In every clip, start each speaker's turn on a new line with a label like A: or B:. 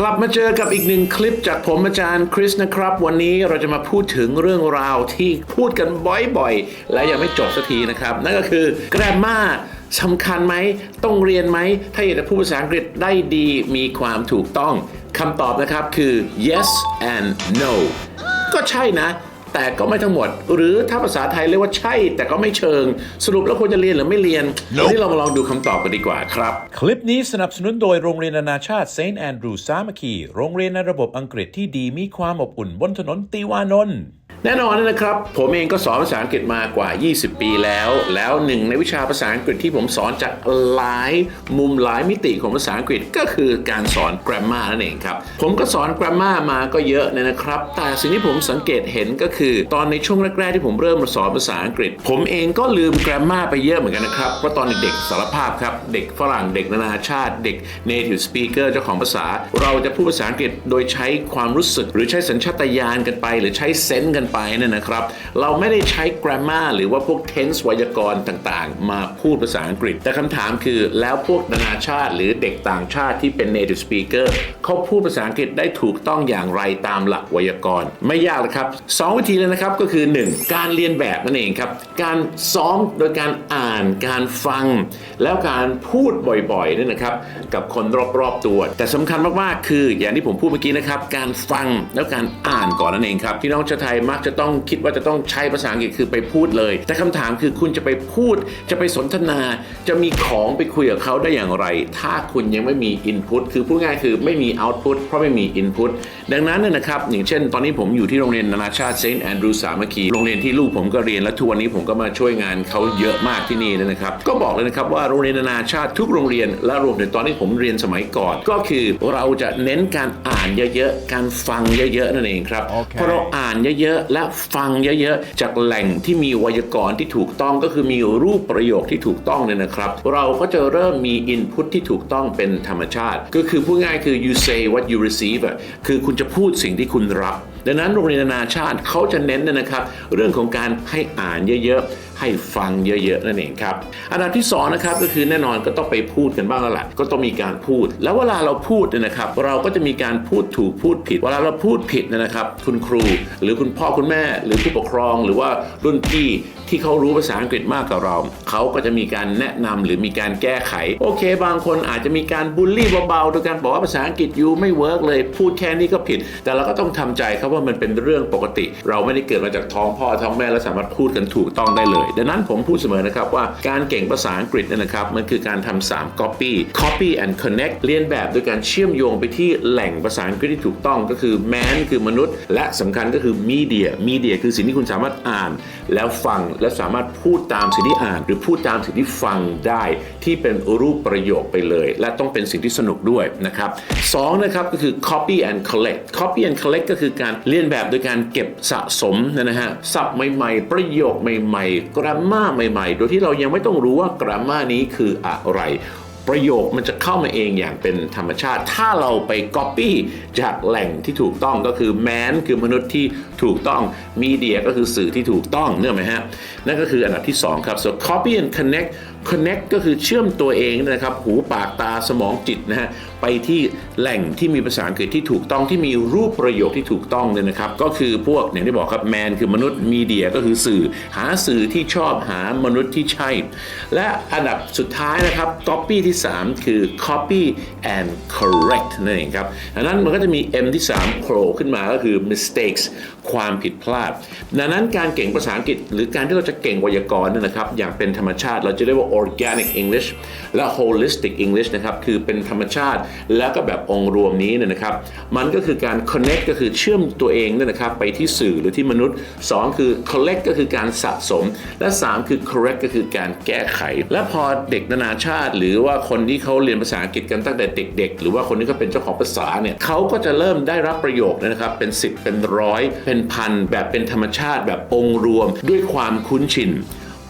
A: กลับมาเจอกับอีกหนึ่งคลิปจากผมอาจารย์คริสนะครับ วันนี้เราจะมาพูดถึงเรื่องราวที่พูดกันบ่อยๆ และยังไม่จบสักทีนะครับ นั่นก็คือ grammar สำคัญไหมต้องเรียนไหม ถ้าอยากจะพูดภาษาอังกฤษได้ดีมีความถูกต้องคำตอบนะครับคือ yes and no ก็ใช่นะ แต่ก็ไม่ทั้งหมด หรือถ้าภาษาไทยเรียกว่าใช่ แต่ก็ไม่เชิง สรุปแล้วควรจะเรียนหรือไม่เรียนวันนี้เรามาลองดูคำตอบกันดีกว่าครับ
B: คลิปนี้สนับสนุนโดยโรงเรียนนานาชาติเซนต์แอนดรูสามัคคีโรงเรียนในระบบอังกฤษที่ดีมีความอบอุ่นบนถนนติวานนท์
A: แน่นอนนะครับ ผมเองก็สอนภาษาอังกฤษมากว่า 20 ปีแล้ว แล้วหนึ่งในวิชาภาษาอังกฤษที่ผมสอนจากหลายมุมหลายมิติของภาษาอังกฤษก็คือการสอน grammar นั่นเองครับ ผมก็สอน grammar มาก็เยอะเนี่ยนะครับ แต่สิ่งที่ผมสังเกตเห็นก็คือตอนในช่วงแรก ๆ ที่ผมเริ่มสอนภาษาอังกฤษ ผมเองก็ลืม grammar ไปเยอะเหมือนกันนะครับเพราะตอนเด็กๆสารภาพครับ เด็กฝรั่งเด็กนานาชาติ เด็ก native speaker เจ้าของภาษา เราจะพูดภาษาอังกฤษโดยใช้ความรู้สึก หรือใช้สัญชาตญาณกันไป หรือใช้เซนส์กันไปเนี่ยนะครับ เราไม่ได้ใช้ grammar หรือว่าพวก tense ไวยากรณ์ต่างๆ มาพูดภาษาอังกฤษ แต่คำถามคือแล้วพวกนานาชาติ หรือเด็กต่างชาติที่เป็น native speaker เขาพูดภาษาอังกฤษได้ถูกต้องอย่างไรตามหลักไวยากรณ์ ไม่ยากเลยครับสองวิธีเลยนะครับก็คือ 1. การเรียนแบบนั่นเองครับ การซ้อมโดยการอ่านการฟัง แล้วการพูดบ่อยๆนี่นะครับ กับคนรอบๆตัว แต่สำคัญมากๆคือ อย่างที่ผมพูดเมื่อกี้นะครับ การฟังแล้วการอ่านก่อนนั่นเองครับพี่น้องชาวไทยมักจะต้องคิดว่าจะต้องใช้ภาษาอังกฤษคือไปพูดเลย แต่คำถามคือคุณจะไปพูด จะไปสนทนา จะมีของไปคุยกับเขาได้อย่างไร ถ้าคุณยังไม่มี input คือพูดง่ายคือไม่มี output เพราะไม่มี input ดังนั้นเนี่ยนะครับอย่างเช่น ตอนนี้ผมอยู่ที่โรงเรียนนานาชาติเซนต์แอนดรูสามัคคีโรงเรียนที่ลูกผมก็เรียนและทุกวันนี้ผมก็มาช่วยงานเขาเยอะมากที่นี่นะครับ ก็บอกเลยนะครับว่าโรงเรียนนานาชาติทุกโรงเรียนและรวมถึงตอนที่ผมเรียนสมัยก่อน ก็คือเราจะเน้นการอ่านเยอะๆ การฟังเยอะๆ นั่นเองครับ
B: โอเค
A: พอเราอ่านเยอะๆ และฟังเยอะๆ จากแหล่งที่มีไวยากรณ์ที่ถูกต้องก็คือมีรูปประโยคที่ถูกต้องเนี่ยนะครับ เราก็จะเริ่มมี input ที่ถูกต้องเป็นธรรมชาติ ก็คือพูดง่ายคือ you say what you receive อะคือคุณจะพูดสิ่งที่คุณรับ ดังนั้นโรงเรียนนานาชาติเขาจะเน้นนะครับ เรื่องของการให้อ่านเยอะๆให้ฟังเยอะๆนั่นเองครับอันดับที่สองนะครับก็คือแน่นอนก็ต้องไปพูดกันบ้างแล้วล่ะก็ต้องมีการพูด แล้วเวลาเราพูดเนี่ยนะครับ เราก็จะมีการพูดถูกพูดผิด เวลาเราพูดผิดเนยนะครับ คุณครู หรือคุณพ่อคุณแม่ หรือผู้ปกครอง หรือว่ารุ่นพี่ที่เขารู้ภาษาอังกฤษมากกว่าเรา เขาก็จะมีการแนะนำหรือมีการแก้ไข โอเค บางคนอาจจะมีการบูลลี่เบาๆโดยการบอกว่าภาษาอังกฤษยูไม่เวิร์กเลยพูดแค่นี้ก็ผิด แต่เราก็ต้องทำใจครับว่ามันเป็นเรื่องปกติ เราไม่ได้เกิดมาจากท้องพ่อท้องแม่แล้วสามารถพูดกันถูกต้องได้เลยดังนั้นผมพูดเสมอนะครับว่าการเก่งภาษาอังกฤษนี่นะครับมันคือการทำ3 copy copy and connect เรียนแบบโดยการเชื่อมโยงไปที่แหล่งภาษาอังกฤษที่ถูกต้องก็คือ man คือมนุษย์ และสำคัญก็คือ media media คือสิ่งที่คุณสามารถอ่าน แล้วฟังและสามารถพูดตามสิ่งที่อ่าน หรือพูดตามสิ่งที่ฟังได้ ที่เป็นรูปประโยคไปเลย และต้องเป็นสิ่งที่สนุกด้วยนะครับสองนะครับก็คือ copy and collect copy and collect ก็คือการเรียนแบบโดยการเก็บสะสมนะฮะศัพท์ใหม่ ๆ ประโยคใหม่ ๆ grammar ใหม่ๆ โดยที่เรายังไม่ต้องรู้ว่า grammar นี้คืออะไร ประโยคมันจะเข้ามาเองอย่างเป็นธรรมชาติ ถ้าเราไป Copy จากแหล่งที่ถูกต้องก็คือ man คือมนุษย์ที่ถูกต้อง media ก็คือสื่อที่ถูกต้องเนื่องไหมฮะนั่นก็คืออันดับที่ 2 ครับ so copy and connect connect ก็คือเชื่อมตัวเองนะครับ หูปากตาสมองจิตนะฮะ ไปที่แหล่งที่มีภาษาอังกฤษที่ถูกต้องที่มีรูปประโยคที่ถูกต้องเนี่ยนะครับ ก็คือพวกอย่างที่บอกครับ man คือมนุษย์ media ก็คือสื่อ หาสื่อที่ชอบหามนุษย์ที่ใช่ และอันดับสุดท้ายนะครับ copy ที่ 3 คือ copy and correct นั่นเองครับดังนั้นมันก็จะมี M ที่3โผล่ขึ้นมาก็คือ mistakes ความผิดพลาด ดังนั้นการเก่งภาษาอังกฤษ หรือการที่เราจะเก่งไวยากรณ์เนี่ยนะครับ อย่างเป็นธรรมชาติ เราจะเรียกว่า organic English และ holistic English นะครับ คือเป็นธรรมชาติแล้วก็แบบองค์รวมนี้เนี่ยนะครับมันก็คือการ connect ก็คือเชื่อมตัวเองเนี่ยนะครับไปที่สื่อหรือที่มนุษย์ 2 คือ collect ก็คือการสะสม และ 3 คือ correct ก็คือการแก้ไข และพอเด็กนานาชาติ หรือว่าคนที่เขาเรียนภาษาอังกฤษกันตั้งแต่เด็ก ๆ หรือว่าคนที่เขาเป็นเจ้าของภาษาเนี่ยเขาก็จะเริ่มได้รับประโยคนะครับเป็นสิบเป็นร้อยเป็นพันแบบเป็นธรรมชาติแบบองค์รวม ด้วยความคุ้นชิน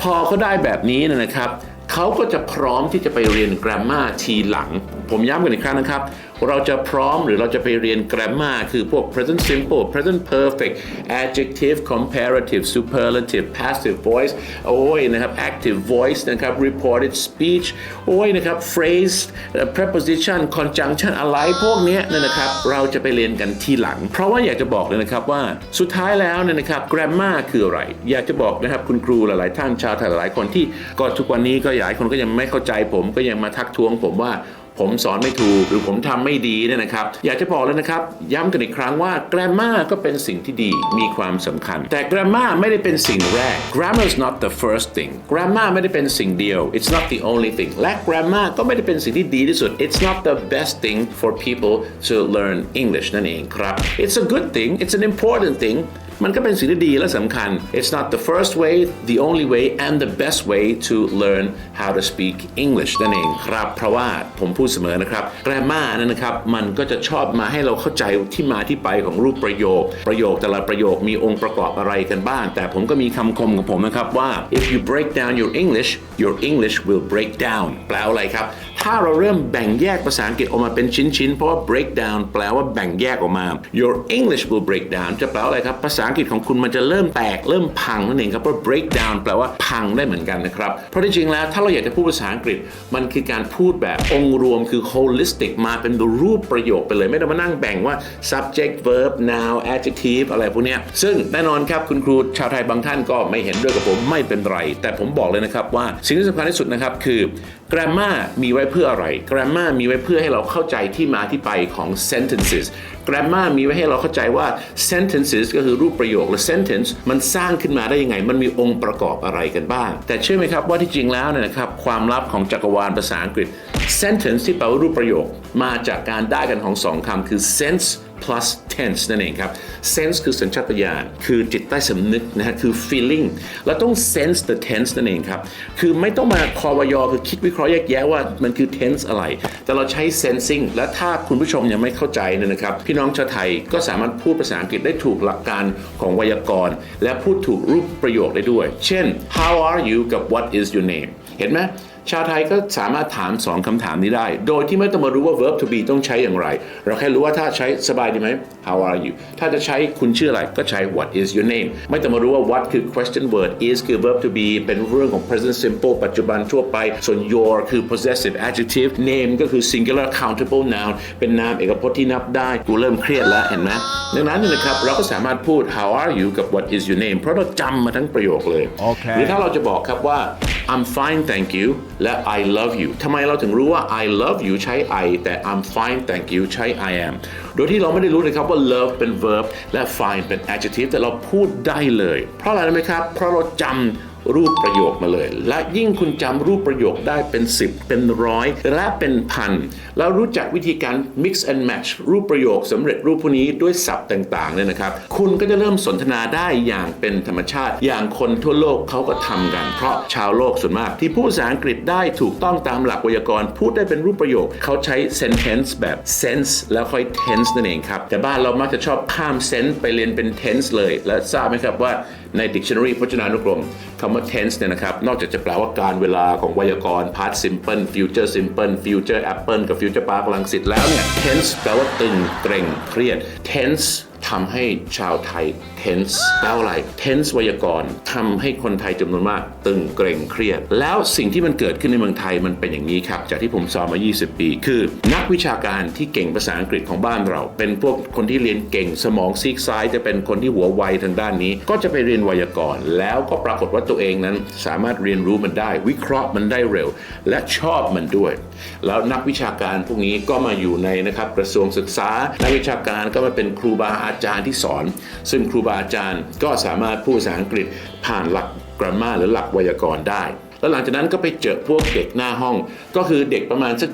A: พอเขาได้แบบนี้นะครับเขาก็จะพร้อมที่จะไปเรียน grammar ทีหลังผมย้ำกันอีกครั้งนะครับ เราจะพร้อมหรือเราจะไปเรียน grammar คือพวก present simple present perfect adjective comparative superlative passive voice โอ้ยนะครับ active voice นะครับ reported speech โอ้ยนะครับ phrase preposition conjunction อะไรพวกนี้ยเนี่ยนะครับ เราจะไปเรียนกันทีหลัง เพราะว่าอยากจะบอกเลยนะครับว่าสุดท้ายแล้วเนี่ยนะครับ grammar คืออะไร อยากจะบอกนะครับคุณครูหลาย ๆ ท่านชาวไทยหลายคนที่ก็ทุกวันนี้ก็หลายคนก็ยังไม่เข้าใจผมก็ยังมาทักท้วงผมว่า ผมสอนไม่ถูกหรือผมทำไม่ดีเนี่ยนะครับ อยากจะบอกเลยนะครับ ย้ำกันอีกครั้งว่า grammar ก็เป็นสิ่งที่ดีมีความสำคัญ แต่ grammar ไม่ได้เป็นสิ่งแรก grammar is not the first thing grammar ไม่ได้เป็นสิ่งเดียว it's not the only thing และ grammar ก็ไม่ได้เป็นสิ่งที่ดีที่สุด it's not the best thing for people to learn English นั่นเองครับ it's a good thing it's an important thing มันก็เป็นสิ่งที่ดีและสำคัญ It's not the first way the only way and the best way to learn how to speak English นั่นเองครับ เพราะว่าผมพูดเสมอนะครับ grammar นั่นนะครับ มันก็จะชอบมาให้เราเข้าใจที่มาที่ไปของรูปประโยค ประโยคแต่ละประโยคมีองค์ประกอบอะไรกันบ้าง แต่ผมก็มีคำคมของผมนะครับว่า if you break down your English your English will break down แปลว่าอะไรครับ ถ้าเราเริ่มแบ่งแยกภาษาอังกฤษออกมาเป็นชิ้นๆ เพราะว่า break down แปลว่าแบ่งแยกออกมา your English will break down จะแปลว่าอะไรครับ ภาษาอังกฤษของคุณมันจะเริ่มแตก เริ่มพังนั่นเองครับ เพราะ break down แปลว่าพังได้เหมือนกันนะครับ เพราะที่จริงแล้วถ้าเราอยากจะพูดภาษาอังกฤษ มันคือการพูดแบบองค์รวมคือ holistic มาเป็นรูปประโยคไปเลย ไม่ต้องมานั่งแบ่งว่า subject verb noun adjective อะไรพวกนี้ซึ่งแน่นอนครับคุณครูชาวไทยบางท่านก็ไม่เห็นด้วยกับผมไม่เป็นไร แต่ผมบอกเลยนะครับว่าสิ่งที่สำคัญที่สุดนะครับคือ grammar มีไว้เพื่ออะไร grammar มีไว้เพื่อให้เราเข้าใจที่มาที่ไปของ sentences grammar มีไว้ให้เราเข้าใจว่า sentences ก็คือรูปประโยคหรือ sentence มันสร้างขึ้นมาได้ยังไง มันมีองค์ประกอบอะไรกันบ้าง แต่เชื่อไหมครับว่าที่จริงแล้วเนี่ยนะครับความลับของจักรวาลภาษาอังกฤษ sentence ที่แปลว่ารูปประโยค มาจากการได้กันของสองคำคือ sense plus tense นั่นเองครับ sense คือสัญชาตญาณคือจิตใต้สำนึกนะฮะคือ feeling แล้วต้อง sense the tense นั่นเองครับ คือไม่ต้องมาคอวยอคือคิดวิเคราะห์แยกแยะว่ามันคือ tense อะไร แต่เราใช้ sensing และถ้าคุณผู้ชมยังไม่เข้าใจเนี่ยนะครับ พี่น้องชาวไทยก็สามารถพูดภาษาอังกฤษได้ถูกหลักการของไวยากรณ์ และพูดถูกรูปประโยคได้ด้วย เช่น how are you กับ what is your name เห็นไหม ชาวไทยก็สามารถถามสองคำถามนี้ได้ โดยที่ไม่ต้องมารู้ว่า verb to be ต้องใช้อย่างไร เราแค่รู้ว่าถ้าใช้สบายดีไหม how are you ถ้าจะใช้คุณชื่ออะไรก็ใช้ what is your name ไม่ต้องมารู้ว่า what คือ question word is คือ verb to be เป็นเรื่องของ present simple ปัจจุบันทั่วไป ส่วน your คือ possessive adjective name ก็คือ singular countable noun เป็นนามเอกพจน์ที่นับได้ กูเริ่มเครียดแล้วเห็นไหมดังนั้นเนยนะครับเราก็สามารถพูด how are you กับ what is your name เพราะเราจำมาทั้งประโยคเลย
B: โอเค
A: หรือถ้าเราจะบอกครับว่า I'm fine thank you และ I love you ทำไมเราถึงรู้ว่า I love you ใช้ I แต่ I'm fine thank you ใช้ I am โดยที่เราไม่ได้รู้เลยครับว่า love เป็น verb และ fine เป็น adjective แต่เราพูดได้เลย เพราะอะไรไหมครับ เพราะเราจำ รูปประโยคมาเลย และยิ่งคุณจำรูปประโยคได้เป็น 10 เป็นร้อยและเป็นพัน แล้วรู้จักวิธีการ mix and match รูปประโยคสำเร็จรูปพวกนี้ด้วยศัพท์ต่างๆเนี่ยนะครับ คุณก็จะเริ่มสนทนาได้อย่างเป็นธรรมชาติ อย่างคนทั่วโลกเขาก็ทำกัน เพราะชาวโลกส่วนมาก ที่พูดภาษาอังกฤษได้ถูกต้องตามหลักไวยากรณ์พูดได้เป็นรูปประโยคเขาใช้ sentence แบบ sense แล้วค่อย tense นั่นเองครับแต่บ้านเรามักจะชอบข้าม sense ไปเรียนเป็น tense เลย และทราบไหมครับว่า ใน dictionary พจนานุกรมคำว่า tense เนี่ยนะครับ นอกจากจะแปลว่าการเวลาของไวยากรณ์ past simple future simple future apple กับ future park ลังสิตแล้วเนี่ย tense แปลว่าตึงเกรงเครียด tense ทำให้ชาวไทย tense แปลว่าอะไร tense ไวยากรณ์ทำให้คนไทยจำนวนมาก ตึงเกรงเครียด แล้วสิ่งที่มันเกิดขึ้นในเมืองไทยมันเป็นอย่างนี้ครับ จากที่ผมสอนมา 20 ปี คือ นักวิชาการที่เก่งภาษาอังกฤษของบ้านเรา เป็นพวกคนที่เรียนเก่งสมองซีกซ้าย จะเป็นคนที่หัวไวทางด้านนี้ ก็จะไปเรียนไวยากรณ์แล้วก็ปรากฏว่าตัวเองนั้นสามารถเรียนรู้มันได้ วิเคราะห์มันได้เร็ว และชอบมันด้วย แล้วนักวิชาการพวกนี้ก็มาอยู่ในนะครับกระทรวงศึกษานักวิชาการก็มาเป็นครูบาอาาจารย์ที่สอน ซึ่งครูบาอาจารย์ก็สามารถพูดภาษาอังกฤษผ่านหลักกราม m a หรือหลักไวยากรณ์ได้ แล้วหลังจากนั้นก็ไปเจอพวกเด็กหน้าห้อง ก็คือเด็กประมาณสัก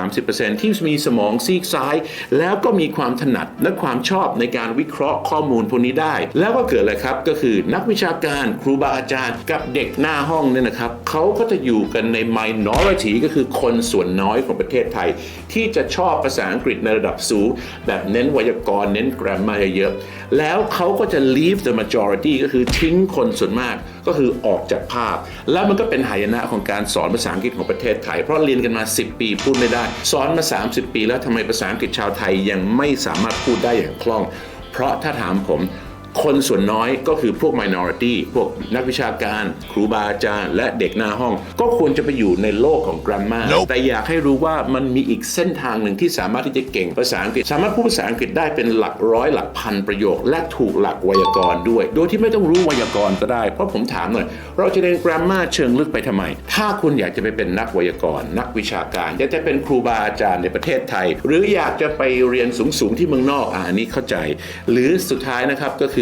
A: 20-30%ที่มีสมองซีกซ้าย แล้วก็มีความถนัดและความชอบในการวิเคราะห์ข้อมูลพวกนี้ได้ แล้วก็เกิดอะไรครับก็คือนักวิชาการครูบาอาจารย์กับเด็กหน้าห้องเนี่ยนะครับเขาก็จะอยู่กันใน minority ก็คือคนส่วนน้อยของประเทศไทย ที่จะชอบภาษาอังกฤษในระดับสูง แบบเน้นไวยากรณ์เน้น grammar เยอะ แล้วเขาก็จะ leave the majority ก็คือทิ้งคนส่วนมาก ก็คือออกจากภาพ แล้วมันก็เป็นหายนะของการสอนภาษาอังกฤษของประเทศไทย เพราะเรียนกันมา 10 ปีพูดไม่ได้ สอนมา 30 ปี แล้วทำไมภาษาอังกฤษชาวไทยยังไม่สามารถพูดได้อย่างคล่อง เพราะถ้าถามผม คนส่วนน้อยก็คือพวก minority พวกนักวิชาการครูบาอาจารย์ และเด็กหน้าห้อง ก็ควรจะไปอยู่ในโลกของ grammar แต่อยากให้รู้ว่ามันมีอีกเส้นทางหนึ่งที่สามารถที่จะเก่งภาษาอังกฤษ สามารถพูดภาษาอังกฤษได้เป็นหลักร้อยหลักพันประโยค และถูกหลักไวยากรณ์ด้วย โดยที่ไม่ต้องรู้ไวยากรณ์ก็ได้ เพราะผมถามหน่อยเราจะเรียน grammar เชิงลึกไปทำไม ถ้าคุณอยากจะไปเป็นนักไวยากรณ์นักวิชาการอยากจะเป็นครูบาอาจารย์ในประเทศไทย หรืออยากจะไปเรียนสูงๆที่เมืองนอกอ่าอันนี้เข้าใจ หรือสุดท้ายนะครับก็คือ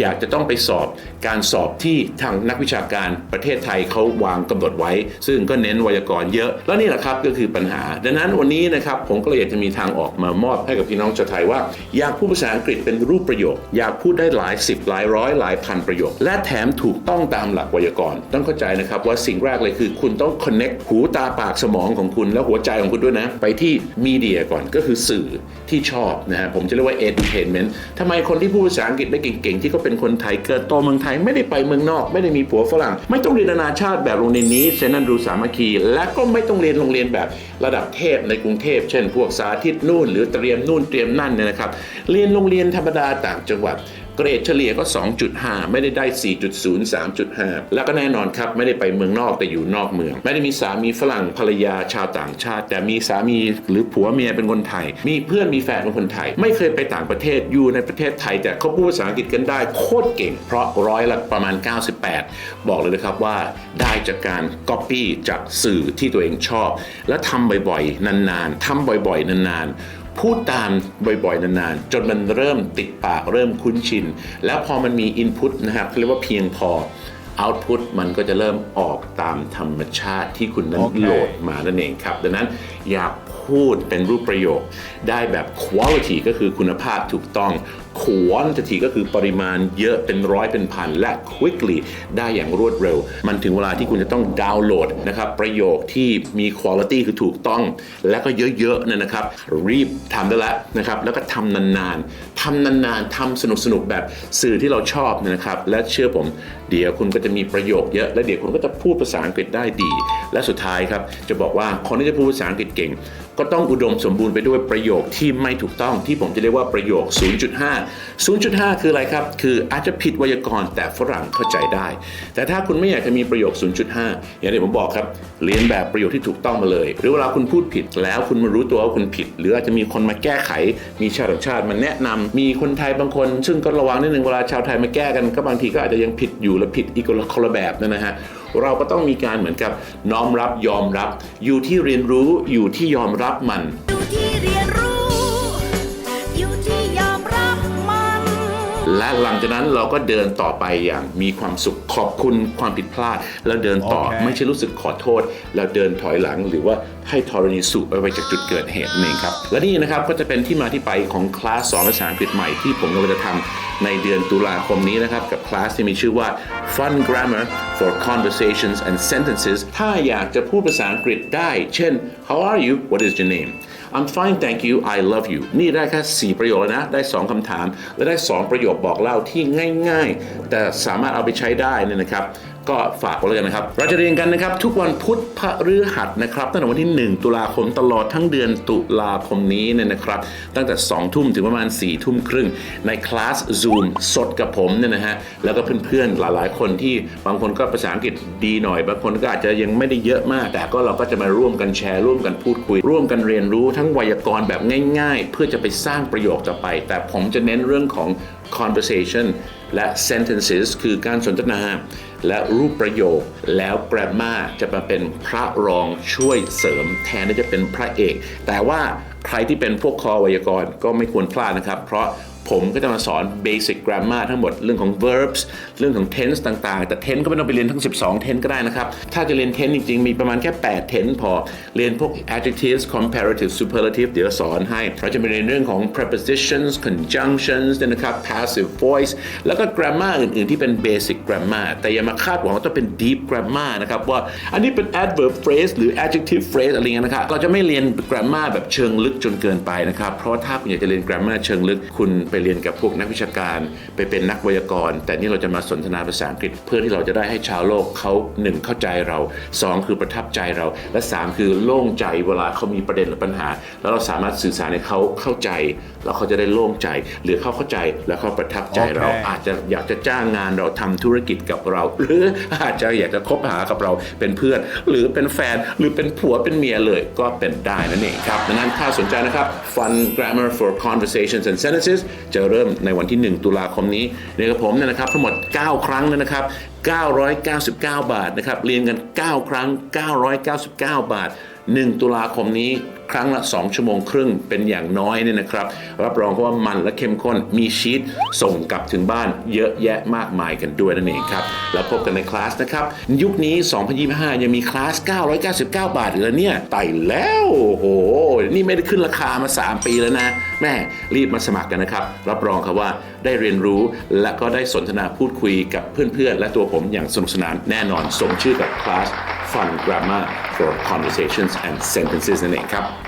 A: อยากจะต้องไปสอบการสอบที่ทางนักวิชาการประเทศไทยเขาวางกำหนดไว้ ซึ่งก็เน้นไวยากรณ์เยอะ แล้วนี่แหละครับก็คือปัญหา ดังนั้นวันนี้นะครับผมก็เลยอยากจะมีทางออกมามอบให้กับพี่น้องชาวไทยว่า อยากพูดภาษาอังกฤษเป็นรูปประโยค อยากพูดได้หลายสิบหลายร้อยหลายพันประโยค และแถมถูกต้องตามหลักไวยากรณ์ต้องเข้าใจนะครับว่าสิ่งแรกเลยคือ คุณต้อง connect หูตาปากสมองของคุณและหัวใจของคุณด้วยนะไปที่มีเดียก่อนก็คือสื่อที่ชอบนะฮะผมจะเรียกว่า entertainment ทำไมคนที่พูดภาษาอังกฤษได้เก่งๆ ที่เขาเป็นคนไทยเกิดโตเมืองไทยไม่ได้ไปเมืองนอก ไม่ได้มีผัวฝรั่ง ไม่ต้องเรียนนานาชาติแบบโรงเรียนนี้เซนันรูสามัคคี และก็ไม่ต้องเรียนโรงเรียนแบบระดับเทพในกรุงเทพ เช่น พวกสาธิตนู่น หรือเตรียมนู่นเตรียมนั่นเนี่ยนะครับเรียนโรงเรียนธรรมดาต่างจังหวัด เกรดเฉลี่ยก็ 2.5 ไม่ได้ได้ 4.0 3.5 แล้วก็แน่นอนครับ ไม่ได้ไปเมืองนอกแต่อยู่นอกเมือง ไม่ได้มีสามีฝรั่งภรรยาชาวต่างชาติ แต่มีสามีหรือผัวเมียเป็นคนไทย มีเพื่อนมีแฟนเป็นคนไทย ไม่เคยไปต่างประเทศอยู่ในประเทศไทย แต่เขาพูดภาษาอังกฤษกันได้โคตรเก่ง เพราะร้อยละประมาณ 98 บอกเลยนะครับว่าได้จากการก๊อปปี้จากสื่อที่ตัวเองชอบ และทำบ่อยๆ นานๆทำบ่อยๆ นานๆ พูดตามบ่อยๆ นานๆ จนมันเริ่มติดปากเริ่มคุ้นชิน แล้วพอมันมีอินพุตนะครับเขาเรียกว่าเพียงพอเอาต์พุตมันก็จะเริ่มออกตามธรรมชาติที่คุณนั้น
B: โอเค
A: โหลดมานั่นเองครับ ดังนั้น อยากพูดเป็นรูปประโยค ได้แบบ quality ก็คือคุณภาพถูกต้อง quantity ก็คือปริมาณเยอะเป็นร้อยเป็นพัน และ quickly ได้อย่างรวดเร็ว มันถึงเวลาที่คุณจะต้องดาวน์โหลดนะครับ ประโยคที่มี quality คือถูกต้อง และก็เยอะๆเนี่ยนะครับ รีบทำได้แล้วนะครับ แล้วก็ทำนานๆทำนานๆทำสนุกๆ แบบสื่อที่เราชอบเนยนะครับ และเชื่อผม เดี๋ยวคุณก็จะมีประโยคเยอะ และเดี๋ยวคุณก็จะพูดภาษาอังกฤษได้ดี และสุดท้ายครับจะบอกว่าคนที่จะพูดภาษาอังกฤษเก่ง ก็ต้องอุดมสมบูรณ์ไปด้วยประโยคที่ไม่ถูกต้องที่ผมจะเรียกว่าประโยค 0.5 0.5 คืออะไรครับ คืออาจจะผิดไวยากรณ์แต่ฝรั่งเข้าใจได้ แต่ถ้าคุณไม่อยากจะมีประโยค 0.5 อย่างที่ผมบอกครับเรียนแบบประโยคที่ถูกต้องมาเลย หรือเวลาคุณพูดผิดแล้วคุณมารู้ตัวว่าคุณผิด หรืออาจจะมีคนมาแก้ไข มีชาวต่างชาติมาแนะนำมีคนไทยบางคน ซึ่งก็ระวังนิดนึงเวลาชาวไทยมาแก้กันก็บางทีก็อาจจะยังผิดอยู่และผิดอีกคนละแบบนั่นนะฮะ เราก็ต้องมีการเหมือนกับน้อมรับยอมรับ อยู่ที่เรียนรู้อยู่ที่ยอมรับมัน
C: อยู่ที่เรียนรู้
A: และหลังจากนั้นเราก็เดินต่อไปอย่างมีความสุขขอบคุณความผิดพลาด แล้วเดินต่อ
B: โอเค
A: ไม่ใช่รู้สึกขอโทษ แล้วเดินถอยหลัง หรือว่าให้ธรณีสุไปไว้จากจุดเกิดเหตุนั่นเองครับ และนี่นะครับก็จะเป็นที่มาที่ไปของคลาสสอนภาษาอังกฤษใหม่ที่ผมกำลังจะทำในเดือนตุลาคมนี้นะครับ กับคลาสที่มีชื่อว่า Fun Grammar for Conversations and Sentences ถ้าอยากจะพูดภาษาอังกฤษได้ เช่น How are you What is your name I'm fine thank you I love you นี่ได้แค่4ประโยคแล้วนะ ได้ 2คำถาม และได้ 2 ประโยคบอกเล่าที่ง่าย ๆ แต่สามารถเอาไปใช้ได้นี่นะครับ ก็ฝากไว้เลยนะครับ เราจะเรียนกันนะครับ ทุกวันพุธพฤหัสนะครับตั้งแต่วันที่ 1 ตุลาคมตลอดทั้งเดือนตุลาคมนี้เนี่ยนะครับ ตั้งแต่ 2 ทุ่มถึงประมาณ 4 ทุ่มครึ่งในคลาส Zoom สดกับผมเนี่ยนะฮะแล้วก็เพื่อนๆหลายๆ คนที่บางคนก็ภาษาอังกฤษดีหน่อย บางคนก็อาจจะยังไม่ได้เยอะมาก แต่ก็เราก็จะมาร่วมกันแชร์ร่วมกันพูดคุย ร่วมกันเรียนรู้ทั้งไวยากรณ์แบบง่าย ๆ เพื่อจะไปสร้างประโยคต่อไป แต่ผมจะเน้นเรื่องของ conversation และ sentences คือการสนทนา และรูปประโยค แล้วแกรมมาจะมาเป็นพระรองช่วยเสริม แทนที่จะเป็นพระเอก แต่ว่าใครที่เป็นพวกคอไวยากรณ์ก็ไม่ควรพลาดนะครับ เพราะ ผมก็จะมาสอน basic grammar ทั้งหมดเรื่องของ verbs เรื่องของ tense ต่างๆ แต่ tense ก็ไม่ต้องไปเรียนทั้ง 12 tense ก็ได้นะครับ ถ้าจะเรียน tense จริงๆ มีประมาณแค่ 8 tense พอ เรียนพวก adjectives comparative superlative เดี๋ยวสอนให้ เราจะไปเรียนเรื่องของ prepositions conjunctions นะครับ passive voice แล้วก็ grammar อื่นๆ ที่เป็น basic grammar แต่อย่ามาคาดหวังว่าต้องเป็น deep grammar นะครับ ว่าอันนี้เป็น adverb phrase หรือ adjective phrase อะไรเงี้ยนะครับเราจะไม่เรียน grammar แบบเชิงลึกจนเกินไปนะครับ เพราะถ้าคุณอยากจะเรียน grammar เชิงลึกคุณไปไปเรียนกับพวกนักวิชาการ ไปเป็นนักไวยากรณ์ แต่นี่เราจะมาสนทนาภาษาอังกฤษ เพื่อที่เราจะได้ให้ชาวโลกเขาหนึ่งเข้าใจเราสองคือประทับใจเรา และสามคือโล่งใจเวลาเขามีประเด็นหรือปัญหา แล้วเราสามารถสื่อสารให้เขาเข้าใจ แล้วเขาจะได้โล่งใจ หรือเขาเข้าใจแล้วเขาประทับใจเรา
B: โอเค
A: อาจจะอยากจะจ้างงานเราทำธุรกิจกับเรา หรืออาจจะอยากจะคบหากับเราเป็นเพื่อน หรือเป็นแฟนหรือเป็นผัวเป็นเมียเลยก็เป็นได้นั่นเองครับดังนั้นถ้าสนใจนะครับ Fun Grammar for Conversations and Sentences จะเริ่มในวันที่ 1 ตุลาคมนี้เรียนกับผมเนี่ยนะครับทั้งหมด 9 ครั้งนะครับ 999 บาทนะครับเรียนกัน 9 ครั้ง 999 บาท 1 ตุลาคมนี้ครั้งละ 2 ชั่วโมงครึ่งเป็นอย่างน้อยเนี่ยนะครับ รับรองว่ามันและเข้มข้นมีชีตส่งกลับถึงบ้านเยอะแยะมากมายกันด้วยนั่นเองครับ แล้วพบกันในคลาสนะครับ ยุคนี้ 2025 ยังมีคลาส 999 บาทอีกแล้วเนี่ยไต่แล้วโอ้โห นี่ไม่ได้ขึ้นราคามา 3 ปีแล้วนะแม่รีบมาสมัครกันนะครับ รับรองครับว่าได้เรียนรู้และก็ได้สนทนาพูดคุยกับเพื่อนๆ และตัวผมอย่างสนุกสนานแน่นอนสมชื่อกับคลาส Fun Grammar for Conversations and Sentences นั่นเองครับ